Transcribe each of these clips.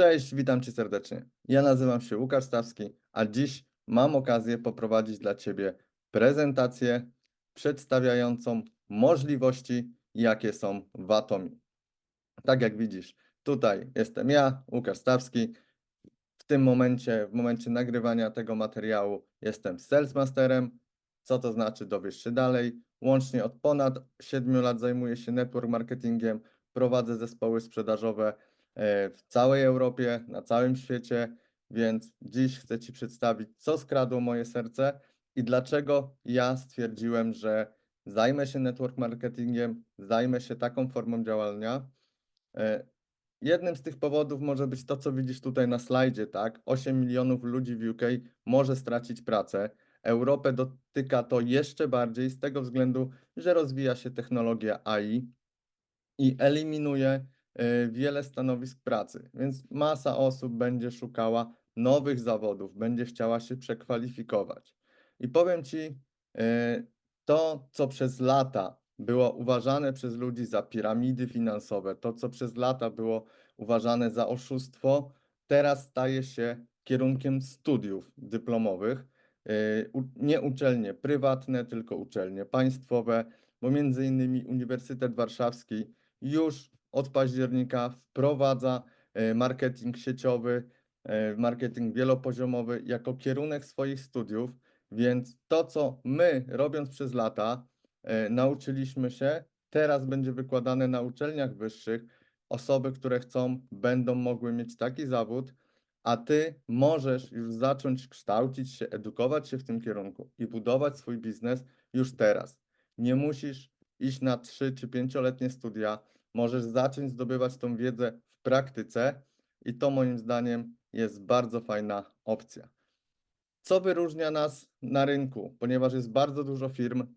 Cześć, witam Cię serdecznie. Ja nazywam się Łukasz Stawski, a dziś mam okazję poprowadzić dla Ciebie prezentację przedstawiającą możliwości, jakie są w Atomi. Tak jak widzisz, tutaj jestem ja, Łukasz Stawski. W tym momencie, w momencie nagrywania tego materiału jestem Salesmasterem. Co to znaczy, dowiesz się dalej. Łącznie od ponad 7 lat zajmuję się network marketingiem, prowadzę zespoły sprzedażowe w całej Europie, na całym świecie, więc dziś chcę Ci przedstawić, co skradło moje serce i dlaczego ja stwierdziłem, że zajmę się network marketingiem, zajmę się taką formą działania. E, Jednym z tych powodów może być to, co widzisz tutaj na slajdzie, tak? 8 milionów ludzi w UK może stracić pracę. Europę dotyka to jeszcze bardziej z tego względu, że rozwija się technologia AI i eliminuje e, wiele stanowisk pracy, więc masa osób będzie szukała nowych zawodów, będzie chciała się przekwalifikować. I powiem Ci, e, to, co przez lata było uważane przez ludzi za piramidy finansowe, to, co przez lata było uważane za oszustwo, teraz staje się kierunkiem studiów dyplomowych. U- Nie uczelnie prywatne, tylko uczelnie państwowe, bo między innymi Uniwersytet Warszawski już od października wprowadza yy, marketing sieciowy, yy, marketing wielopoziomowy jako kierunek swoich studiów, więc to, co my robiąc przez lata, e, nauczyliśmy się, teraz będzie wykładane na uczelniach wyższych. Osoby, które chcą, będą mogły mieć taki zawód, a ty możesz już zacząć kształcić się, edukować się w tym kierunku i budować swój biznes już teraz. Nie musisz iść na 3 czy 5-letnie studia, możesz zacząć zdobywać tą wiedzę w praktyce i to moim zdaniem jest bardzo fajna opcja. Co wyróżnia nas na rynku? Ponieważ jest bardzo dużo firm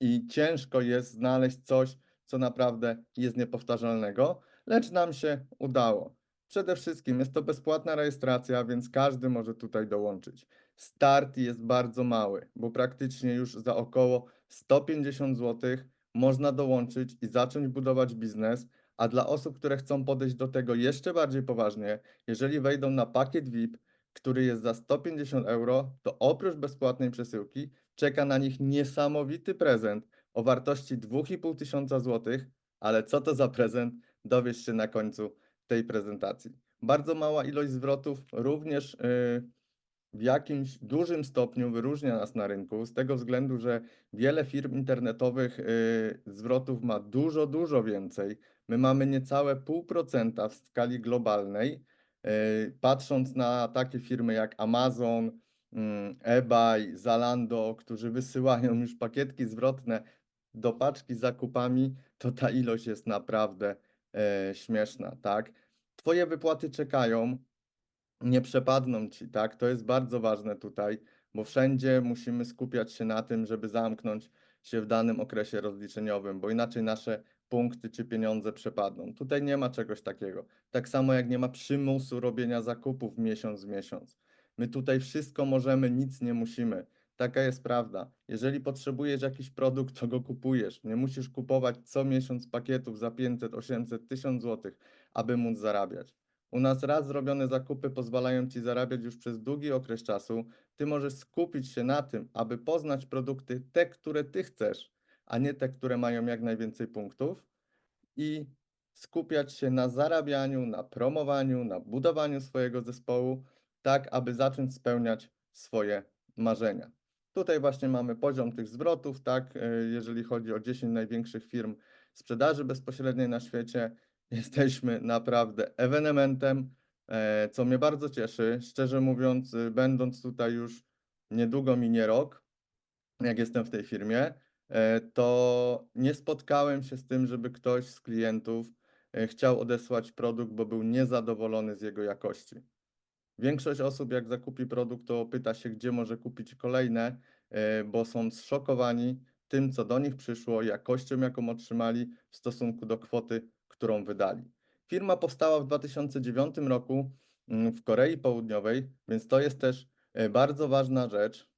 i ciężko jest znaleźć coś, co naprawdę jest niepowtarzalnego, lecz nam się udało. Przede wszystkim jest to bezpłatna rejestracja, więc każdy może tutaj dołączyć. Start jest bardzo mały, bo praktycznie już za około 150 zł można dołączyć i zacząć budować biznes, a dla osób, które chcą podejść do tego jeszcze bardziej poważnie, jeżeli wejdą na pakiet VIP, który jest za 150 euro, to oprócz bezpłatnej przesyłki czeka na nich niesamowity prezent o wartości 2,5 tysiąca złotych, ale co to za prezent, dowiesz się na końcu tej prezentacji. Bardzo mała ilość zwrotów również yy, w jakimś dużym stopniu wyróżnia nas na rynku, z tego względu, że wiele firm internetowych yy, zwrotów ma dużo, dużo więcej. My mamy niecałe 0,5% w skali globalnej, yy, patrząc na takie firmy jak Amazon, mm, eBay, Zalando, którzy wysyłają już pakietki zwrotne do paczki z zakupami, to ta ilość jest naprawdę e, śmieszna, tak? Twoje wypłaty czekają, nie przepadną ci, tak? To jest bardzo ważne tutaj, bo wszędzie musimy skupiać się na tym, żeby zamknąć się w danym okresie rozliczeniowym, bo inaczej nasze punkty czy pieniądze przepadną. Tutaj nie ma czegoś takiego. Tak samo jak nie ma przymusu robienia zakupów miesiąc w miesiąc. My tutaj wszystko możemy, nic nie musimy. Taka jest prawda. Jeżeli potrzebujesz jakiś produkt, to go kupujesz. Nie musisz kupować co miesiąc pakietów za 500, 800, 1000 zł, aby móc zarabiać. U nas raz zrobione zakupy pozwalają ci zarabiać już przez długi okres czasu. Ty możesz skupić się na tym, aby poznać produkty, te, które ty chcesz, a nie te, które mają jak najwięcej punktów i skupiać się na zarabianiu, na promowaniu, na budowaniu swojego zespołu, tak aby zacząć spełniać swoje marzenia. Tutaj właśnie mamy poziom tych zwrotów, tak, e, jeżeli chodzi o 10 największych firm sprzedaży bezpośredniej na świecie. Jesteśmy naprawdę ewenementem, e, co mnie bardzo cieszy. Szczerze mówiąc, y, będąc tutaj już niedługo minie rok, jak jestem w tej firmie, e, to nie spotkałem się z tym, żeby ktoś z klientów e, chciał odesłać produkt, bo był niezadowolony z jego jakości. Większość osób, jak zakupi produkt, to pyta się, gdzie może kupić kolejne, bo są zszokowani tym, co do nich przyszło, jakością, jaką otrzymali w stosunku do kwoty, którą wydali. Firma powstała w 2009 roku mm, w Korei Południowej, więc to jest też e, bardzo ważna rzecz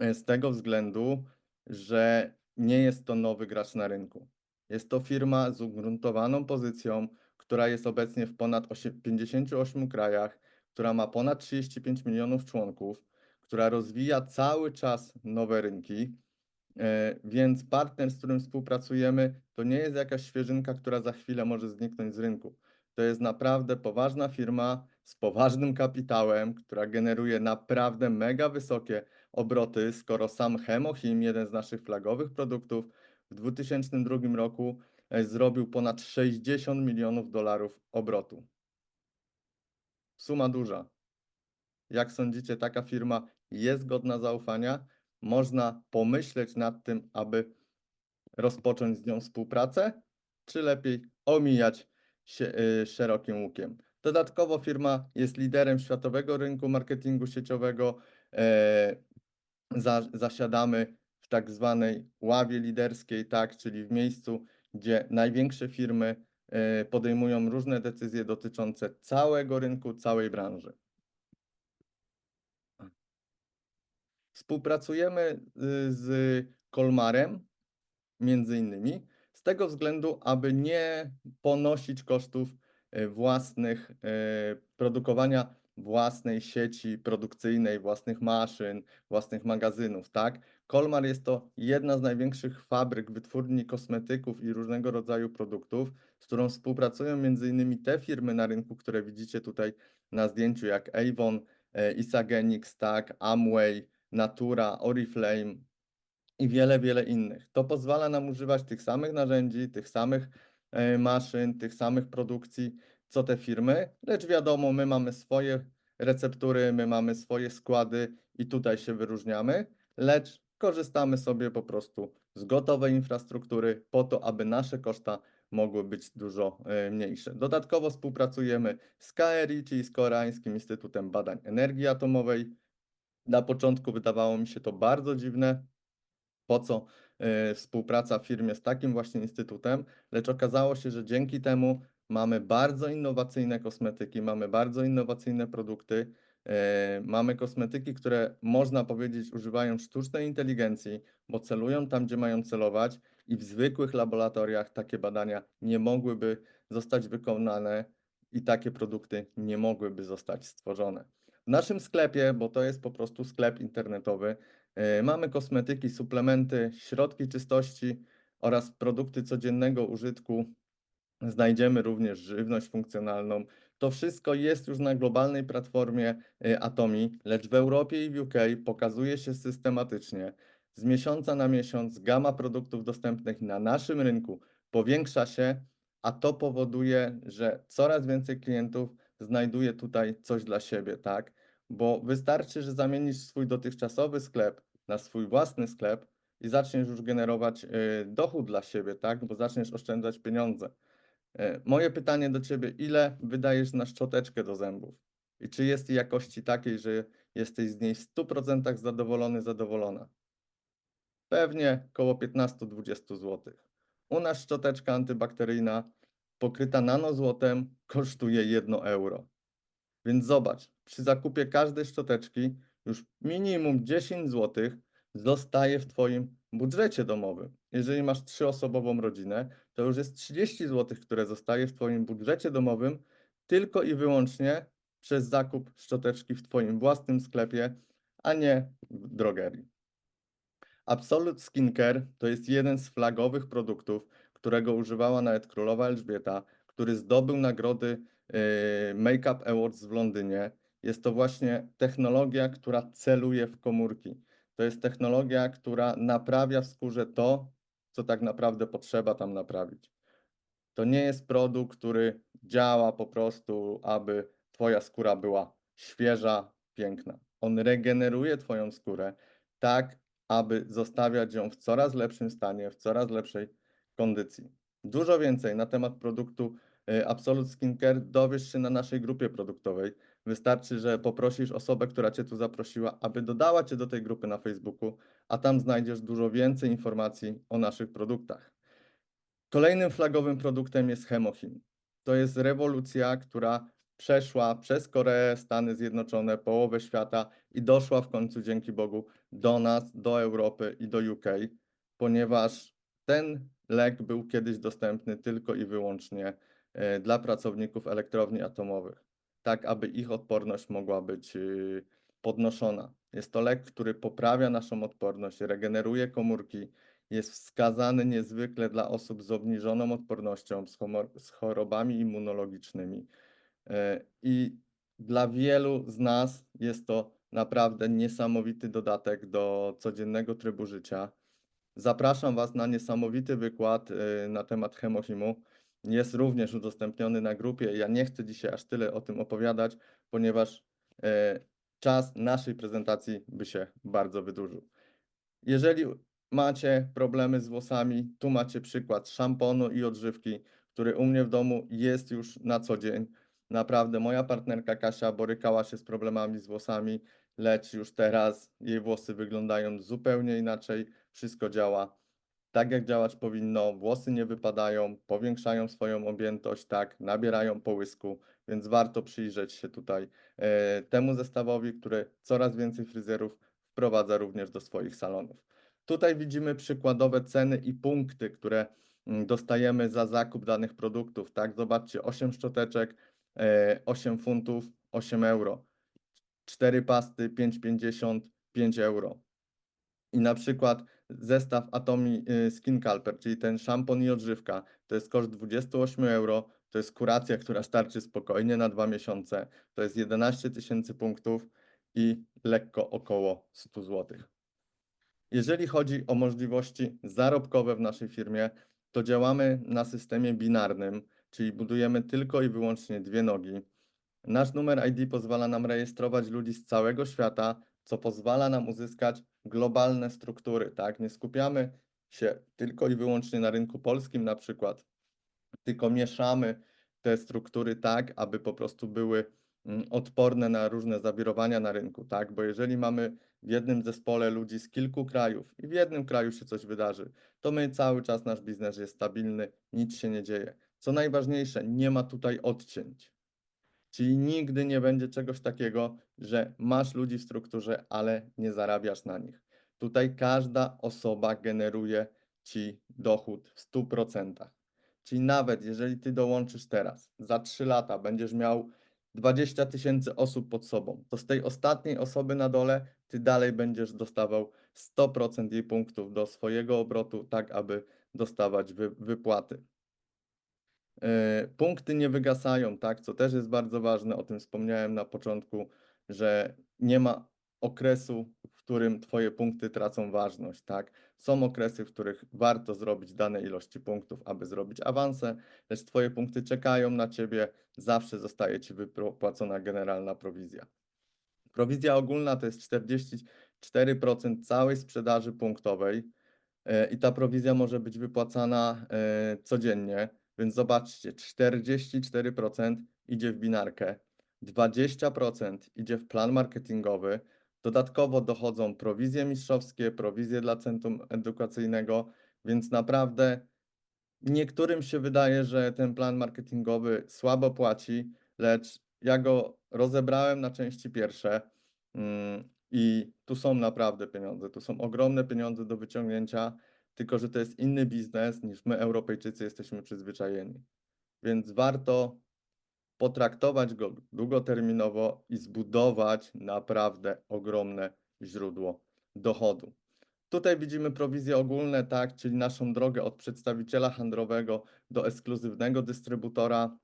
e, z tego względu, że nie jest to nowy gracz na rynku. Jest to firma z ugruntowaną pozycją, która jest obecnie w ponad osie- 58 krajach, która ma ponad 35 milionów członków, która rozwija cały czas nowe rynki. E, Więc partner, z którym współpracujemy, to nie jest jakaś świeżynka, która za chwilę może zniknąć z rynku. To jest naprawdę poważna firma z poważnym kapitałem, która generuje naprawdę mega wysokie obroty, skoro sam Chemochim, jeden z naszych flagowych produktów, w 2002 roku e, zrobił ponad 60 milionów dolarów obrotu. Suma duża. Jak sądzicie, taka firma jest godna zaufania? Można pomyśleć nad tym, aby rozpocząć z nią współpracę, czy lepiej omijać się y, szerokim łukiem? Dodatkowo firma jest liderem światowego rynku marketingu sieciowego. E, za, zasiadamy w tak zwanej ławie liderskiej, tak, czyli w miejscu, gdzie największe firmy e, podejmują różne decyzje dotyczące całego rynku, całej branży. Współpracujemy y, z Kolmarem, między innymi, z tego względu, aby nie ponosić kosztów y, własnych, y, produkowania własnej sieci produkcyjnej, własnych maszyn, własnych magazynów, tak? Kolmar jest to jedna z największych fabryk, wytwórni kosmetyków i różnego rodzaju produktów, z którą współpracują innymi te firmy na rynku, które widzicie tutaj na zdjęciu, jak Avon, e, Isagenix, tak, Amway, Natura, Oriflame i wiele, wiele innych. To pozwala nam używać tych samych narzędzi, tych samych e, maszyn, tych samych produkcji, co te firmy, lecz wiadomo, my mamy swoje receptury, my mamy swoje składy i tutaj się wyróżniamy, lecz korzystamy sobie po prostu z gotowej infrastruktury po to, aby nasze koszta mogły być dużo e, mniejsze. Dodatkowo współpracujemy z KRI, czyli z Koreańskim Instytutem Badań Energii Atomowej. Na początku wydawało mi się to bardzo dziwne, po co e, współpraca firmie z takim właśnie instytutem, lecz okazało się, że dzięki temu mamy bardzo innowacyjne kosmetyki, mamy bardzo innowacyjne produkty, e, mamy kosmetyki, które można powiedzieć używają sztucznej inteligencji, bo celują tam, gdzie mają celować i w zwykłych laboratoriach takie badania nie mogłyby zostać wykonane i takie produkty nie mogłyby zostać stworzone. W naszym sklepie, bo to jest po prostu sklep internetowy, e, mamy kosmetyki, suplementy, środki czystości oraz produkty codziennego użytku. Znajdziemy również żywność funkcjonalną. To wszystko jest już na globalnej platformie e, Atomi, lecz w Europie i w UK pokazuje się systematycznie. Z miesiąca na miesiąc gama produktów dostępnych na naszym rynku powiększa się, a to powoduje, że coraz więcej klientów znajduje tutaj coś dla siebie, tak? Bo wystarczy, że zamienisz swój dotychczasowy sklep na swój własny sklep i zaczniesz już generować y, dochód dla siebie, tak? Bo zaczniesz oszczędzać pieniądze. E, Moje pytanie do Ciebie, ile wydajesz na szczoteczkę do zębów? I czy jest jakości takiej, że jesteś z niej w 100% zadowolony, zadowolona? Pewnie około 15-20 zł. U nas szczoteczka antybakteryjna pokryta nanozłotem kosztuje 1 euro. Więc zobacz, przy zakupie każdej szczoteczki już minimum 10 zł zostaje w Twoim budżecie domowym. Jeżeli masz trzyosobową rodzinę, to już jest 30 zł, które zostaje w Twoim budżecie domowym tylko i wyłącznie przez zakup szczoteczki w Twoim własnym sklepie, a nie w drogerii. Absolute Skincare to jest jeden z flagowych produktów, którego używała nawet królowa Elżbieta, który zdobył nagrody yy, Makeup Awards w Londynie. Jest to właśnie technologia, która celuje w komórki. To jest technologia, która naprawia w skórze to, co tak naprawdę potrzeba tam naprawić. To nie jest produkt, który działa po prostu, aby Twoja skóra była świeża, piękna. On regeneruje Twoją skórę tak, aby zostawiać ją w coraz lepszym stanie, w coraz lepszej kondycji. Dużo więcej na temat produktu y, Absolute Skincare dowiesz się na naszej grupie produktowej. Wystarczy, że poprosisz osobę, która Cię tu zaprosiła, aby dodała Cię do tej grupy na Facebooku, a tam znajdziesz dużo więcej informacji o naszych produktach. Kolejnym flagowym produktem jest Chemochim. To jest rewolucja, która przeszła przez Koreę, Stany Zjednoczone, połowę świata i doszła w końcu dzięki Bogu do nas, do Europy i do UK, ponieważ ten lek był kiedyś dostępny tylko i wyłącznie e, dla pracowników elektrowni atomowych, tak aby ich odporność mogła być y, podnoszona. Jest to lek, który poprawia naszą odporność, regeneruje komórki, jest wskazany niezwykle dla osób z obniżoną odpornością, z, chorobami immunologicznymi. E, I dla wielu z nas jest to naprawdę niesamowity dodatek do codziennego trybu życia. Zapraszam Was na niesamowity wykład y, na temat chemochimu. Jest również udostępniony na grupie. Ja nie chcę dzisiaj aż tyle o tym opowiadać, ponieważ e, czas naszej prezentacji by się bardzo wydłużył. Jeżeli macie problemy z włosami, tu macie przykład szamponu i odżywki, który u mnie w domu jest już na co dzień. Naprawdę moja partnerka Kasia borykała się z problemami z włosami, lecz już teraz jej włosy wyglądają zupełnie inaczej. Wszystko działa tak, jak działać powinno. Włosy nie wypadają, powiększają swoją objętość, tak, nabierają połysku, więc warto przyjrzeć się tutaj e, temu zestawowi, który coraz więcej fryzjerów wprowadza również do swoich salonów. Tutaj widzimy przykładowe ceny i punkty, które mm, dostajemy za zakup danych produktów. Tak, zobaczcie, 8 szczoteczek, e, 8 funtów, 8 euro. 4 pasty, 5,50, 5 euro. I na przykład zestaw Atomi y, Skin Calper, czyli ten szampon i odżywka, to jest koszt 28 euro. To jest kuracja, która starczy spokojnie na dwa miesiące. To jest 11 tysięcy punktów i lekko około 100 zł. Jeżeli chodzi o możliwości zarobkowe w naszej firmie, to działamy na systemie binarnym, czyli budujemy tylko i wyłącznie dwie nogi. Nasz numer ID pozwala nam rejestrować ludzi z całego świata, co pozwala nam uzyskać globalne struktury, tak? Nie skupiamy się tylko i wyłącznie na rynku polskim na przykład, tylko mieszamy te struktury tak, aby po prostu były mm, odporne na różne zawirowania na rynku, tak? Bo jeżeli mamy w jednym zespole ludzi z kilku krajów i w jednym kraju się coś wydarzy, to my cały czas nasz biznes jest stabilny, nic się nie dzieje. Co najważniejsze, nie ma tutaj odcięć. Czyli nigdy nie będzie czegoś takiego, że masz ludzi w strukturze, ale nie zarabiasz na nich. Tutaj każda osoba generuje ci dochód w 100%. Czyli nawet jeżeli ty dołączysz teraz, za 3 lata będziesz miał 20 tysięcy osób pod sobą, to z tej ostatniej osoby na dole ty dalej będziesz dostawał 100% jej punktów do swojego obrotu, tak aby dostawać wy, wypłaty. E, Punkty nie wygasają, tak, co też jest bardzo ważne, o tym wspomniałem na początku, że nie ma okresu, w którym Twoje punkty tracą ważność, tak. Są okresy, w których warto zrobić dane ilości punktów, aby zrobić awanse, lecz Twoje punkty czekają na Ciebie, zawsze zostaje Ci wypłacona generalna prowizja. Prowizja ogólna to jest 44% całej sprzedaży punktowej e, i ta prowizja może być wypłacana e, codziennie. Więc zobaczcie, 44% idzie w binarkę, 20% idzie w plan marketingowy, dodatkowo dochodzą prowizje mistrzowskie, prowizje dla centrum edukacyjnego, więc naprawdę niektórym się wydaje, że ten plan marketingowy słabo płaci, lecz ja go rozebrałem na części pierwsze mm, i tu są naprawdę pieniądze, tu są ogromne pieniądze do wyciągnięcia tylko że to jest inny biznes niż my, Europejczycy, jesteśmy przyzwyczajeni. Więc warto potraktować go długoterminowo i zbudować naprawdę ogromne źródło dochodu. Tutaj widzimy prowizje ogólne, tak, czyli naszą drogę od przedstawiciela handlowego do ekskluzywnego dystrybutora.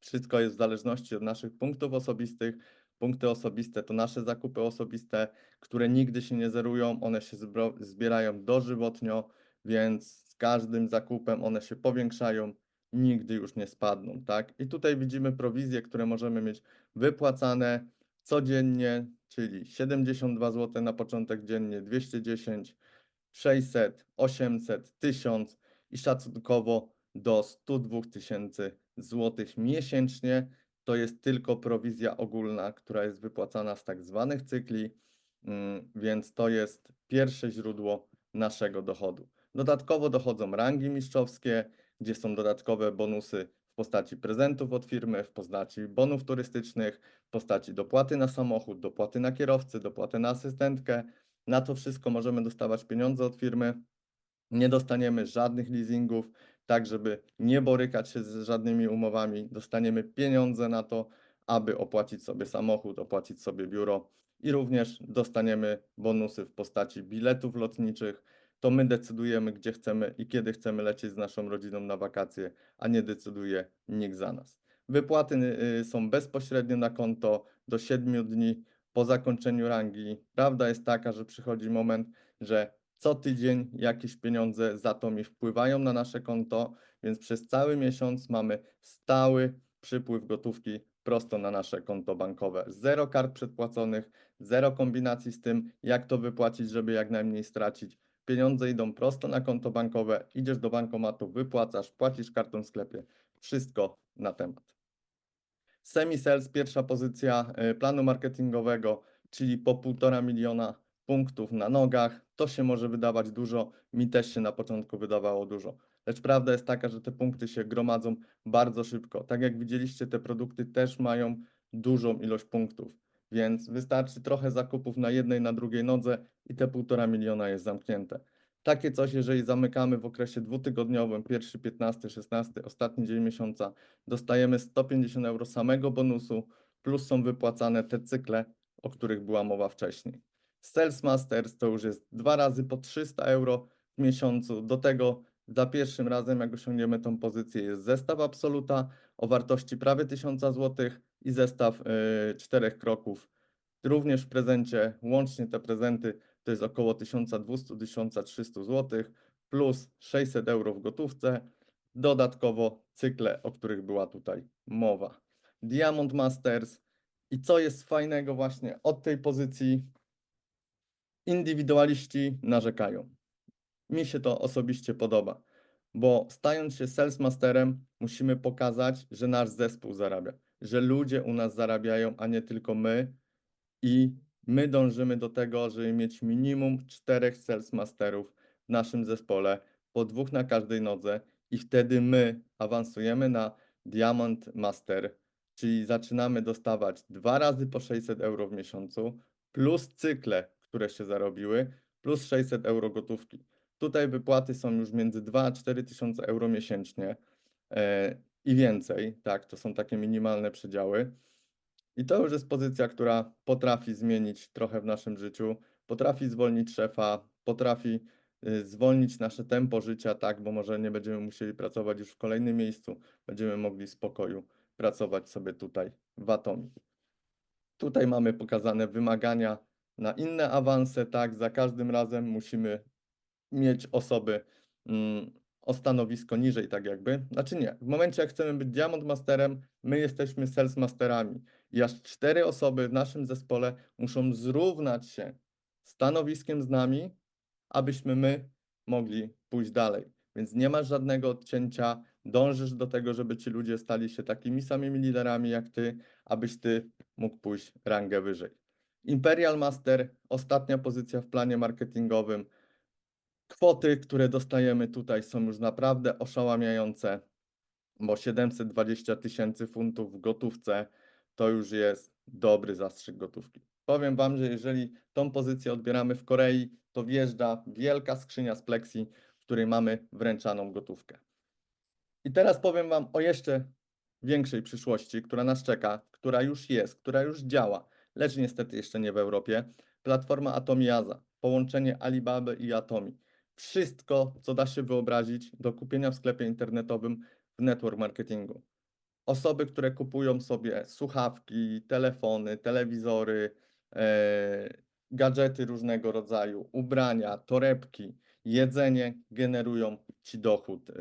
Wszystko jest w zależności od naszych punktów osobistych. Punkty osobiste to nasze zakupy osobiste, które nigdy się nie zerują, one się zbierają dożywotnio, więc z każdym zakupem one się powiększają, nigdy już nie spadną, tak? I tutaj widzimy prowizje, które możemy mieć wypłacane codziennie, czyli 72 zł na początek dziennie, 210, 600, 800, 1000 i szacunkowo do 102 tysięcy złotych miesięcznie. To jest tylko prowizja ogólna, która jest wypłacana z tak zwanych cykli, mm, więc to jest pierwsze źródło naszego dochodu. Dodatkowo dochodzą rangi mistrzowskie, gdzie są dodatkowe bonusy w postaci prezentów od firmy, w postaci bonów turystycznych, w postaci dopłaty na samochód, dopłaty na kierowcę, dopłaty na asystentkę. Na to wszystko możemy dostawać pieniądze od firmy. Nie dostaniemy żadnych leasingów, tak żeby nie borykać się z żadnymi umowami. Dostaniemy pieniądze na to, aby opłacić sobie samochód, opłacić sobie biuro i również dostaniemy bonusy w postaci biletów lotniczych. To my decydujemy, gdzie chcemy i kiedy chcemy lecieć z naszą rodziną na wakacje, a nie decyduje nikt za nas. Wypłaty y, są bezpośrednio na konto do 7 dni po zakończeniu rangi. Prawda jest taka, że przychodzi moment, że co tydzień jakieś pieniądze za to mi wpływają na nasze konto, więc przez cały miesiąc mamy stały przypływ gotówki prosto na nasze konto bankowe. Zero kart przedpłaconych, zero kombinacji z tym, jak to wypłacić, żeby jak najmniej stracić. Pieniądze idą prosto na konto bankowe, idziesz do bankomatu, wypłacasz, płacisz kartą w sklepie. Wszystko na temat. Semi-sales, pierwsza pozycja y, planu marketingowego, czyli po półtora miliona punktów na nogach. To się może wydawać dużo, mi też się na początku wydawało dużo. Lecz prawda jest taka, że te punkty się gromadzą bardzo szybko. Tak jak widzieliście, te produkty też mają dużą ilość punktów, więc wystarczy trochę zakupów na jednej, na drugiej nodze i te półtora miliona jest zamknięte. Takie coś, jeżeli zamykamy w okresie dwutygodniowym, pierwszy, 15, 16, ostatni dzień miesiąca, dostajemy 150 euro samego bonusu, plus są wypłacane te cykle, o których była mowa wcześniej. Sales Masters to już jest dwa razy po 300 euro w miesiącu. Do tego za pierwszym razem, jak osiągniemy tą pozycję, jest zestaw Absoluta o wartości prawie 1000 zł i zestaw y, czterech kroków. Również w prezencie, łącznie te prezenty to jest około 1200-1300 zł plus 600 euro w gotówce. Dodatkowo cykle, o których była tutaj mowa. Diamond Masters. I co jest fajnego właśnie od tej pozycji? Indywidualiści narzekają. Mi się to osobiście podoba, bo stając się sales masterem, musimy pokazać, że nasz zespół zarabia, że ludzie u nas zarabiają, a nie tylko my. I my dążymy do tego, żeby mieć minimum czterech sales masterów w naszym zespole, po dwóch na każdej nodze, i wtedy my awansujemy na Diamond Master, czyli zaczynamy dostawać dwa razy po 600 euro w miesiącu, plus cykle, które się zarobiły, plus 600 euro gotówki. Tutaj wypłaty są już między 2 a 4 tysiące euro miesięcznie e, i więcej, tak, to są takie minimalne przedziały. I to już jest pozycja, która potrafi zmienić trochę w naszym życiu, potrafi zwolnić szefa, potrafi y, zwolnić nasze tempo życia, tak, bo może nie będziemy musieli pracować już w kolejnym miejscu, będziemy mogli w spokoju pracować sobie tutaj w Atomi. Tutaj mamy pokazane wymagania na inne awanse, tak, za każdym razem musimy mieć osoby mm, o stanowisko niżej, tak jakby. Znaczy nie, w momencie jak chcemy być Diamond Masterem, my jesteśmy Sales Masterami i aż cztery osoby w naszym zespole muszą zrównać się stanowiskiem z nami, abyśmy my mogli pójść dalej. Więc nie masz żadnego odcięcia, dążysz do tego, żeby ci ludzie stali się takimi samymi liderami jak ty, abyś ty mógł pójść rangę wyżej. Imperial Master, ostatnia pozycja w planie marketingowym. Kwoty, które dostajemy tutaj są już naprawdę oszałamiające, bo 720 tysięcy funtów w gotówce to już jest dobry zastrzyk gotówki. Powiem Wam, że jeżeli tą pozycję odbieramy w Korei, to wjeżdża wielka skrzynia z Plexi, w której mamy wręczaną gotówkę. I teraz powiem Wam o jeszcze większej przyszłości, która nas czeka, która już jest, która już działa, lecz niestety jeszcze nie w Europie. Platforma Atomiaza, połączenie Alibaba i Atomi. Wszystko, co da się wyobrazić do kupienia w sklepie internetowym w network marketingu osoby, które kupują sobie słuchawki, telefony, telewizory, e, gadżety różnego rodzaju, ubrania, torebki, jedzenie generują ci dochód e,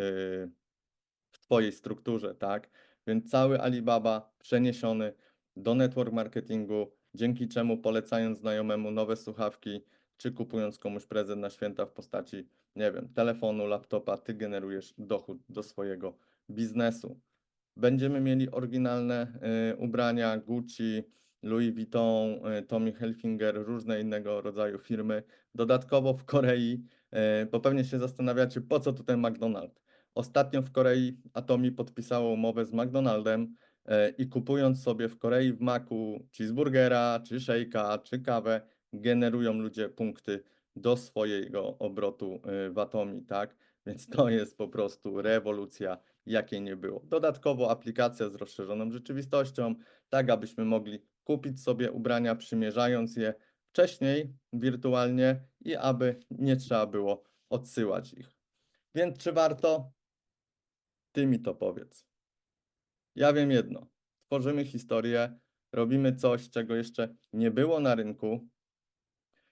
w Twojej strukturze, tak? Więc cały Alibaba przeniesiony do network marketingu, dzięki czemu polecając znajomemu nowe słuchawki, czy kupując komuś prezent na święta w postaci, nie wiem, telefonu, laptopa, ty generujesz dochód do swojego biznesu. Będziemy mieli oryginalne y, ubrania Gucci, Louis Vuitton, y, Tommy Hilfiger, różne innego rodzaju firmy. Dodatkowo w Korei, y, bo pewnie się zastanawiacie, po co tutaj McDonald's. Ostatnio w Korei Atomi podpisało umowę z McDonaldem i kupując sobie w Korei w Maku cheeseburgera, czy szejka, czy kawę, generują ludzie punkty do swojego obrotu w Atomi, tak? Więc to jest po prostu rewolucja, jakiej nie było. Dodatkowo aplikacja z rozszerzoną rzeczywistością, tak abyśmy mogli kupić sobie ubrania, przymierzając je wcześniej wirtualnie i aby nie trzeba było odsyłać ich. Więc czy warto? Ty mi to powiedz. Ja wiem jedno. Tworzymy historię, robimy coś, czego jeszcze nie było na rynku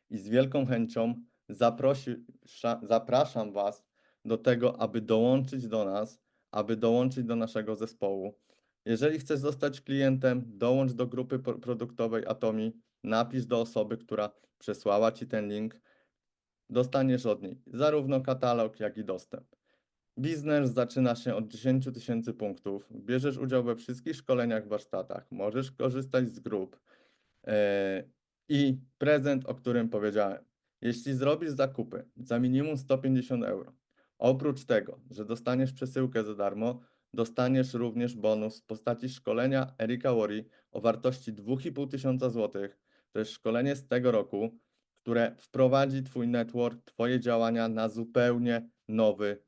i z wielką chęcią zaprosi, sza- zapraszam Was do tego, aby dołączyć do nas, aby dołączyć do naszego zespołu. Jeżeli chcesz zostać klientem, dołącz do grupy pro- produktowej Atomi, napisz do osoby, która przesłała Ci ten link. Dostaniesz od niej zarówno katalog, jak i dostęp. Biznes zaczyna się od 10 tysięcy punktów. Bierzesz udział we wszystkich szkoleniach, warsztatach, możesz korzystać z grup. E, I prezent, o którym powiedziałem. Jeśli zrobisz zakupy za minimum 150 euro, oprócz tego, że dostaniesz przesyłkę za darmo, dostaniesz również bonus w postaci szkolenia Erika Wori o wartości 2,5 tysiąca złotych. To jest szkolenie z tego roku, które wprowadzi Twój network, Twoje działania na zupełnie nowy,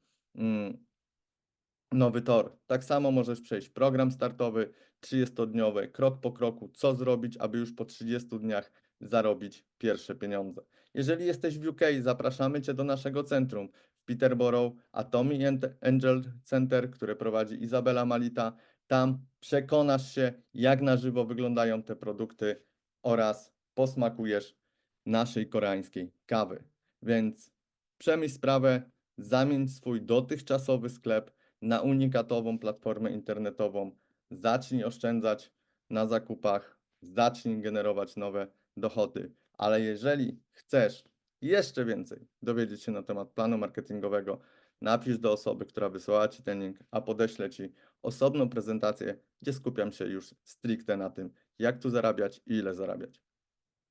nowy tor. Tak samo możesz przejść program startowy 30-dniowy, krok po kroku, co zrobić, aby już po 30 dniach zarobić pierwsze pieniądze. Jeżeli jesteś w UK, zapraszamy Cię do naszego centrum w Peterborough, Atomy Ant- Angel Center, które prowadzi Izabela Malita. Tam przekonasz się, jak na żywo wyglądają te produkty oraz posmakujesz naszej koreańskiej kawy. Więc przemyśl sprawę, zamień swój dotychczasowy sklep na unikatową platformę internetową. Zacznij oszczędzać na zakupach, zacznij generować nowe dochody. Ale jeżeli chcesz jeszcze więcej dowiedzieć się na temat planu marketingowego, napisz do osoby, która wysłała Ci ten link, a podeślę Ci osobną prezentację, gdzie skupiam się już stricte na tym, jak tu zarabiać i ile zarabiać.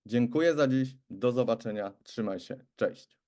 Dziękuję za dziś, do zobaczenia, trzymaj się, cześć.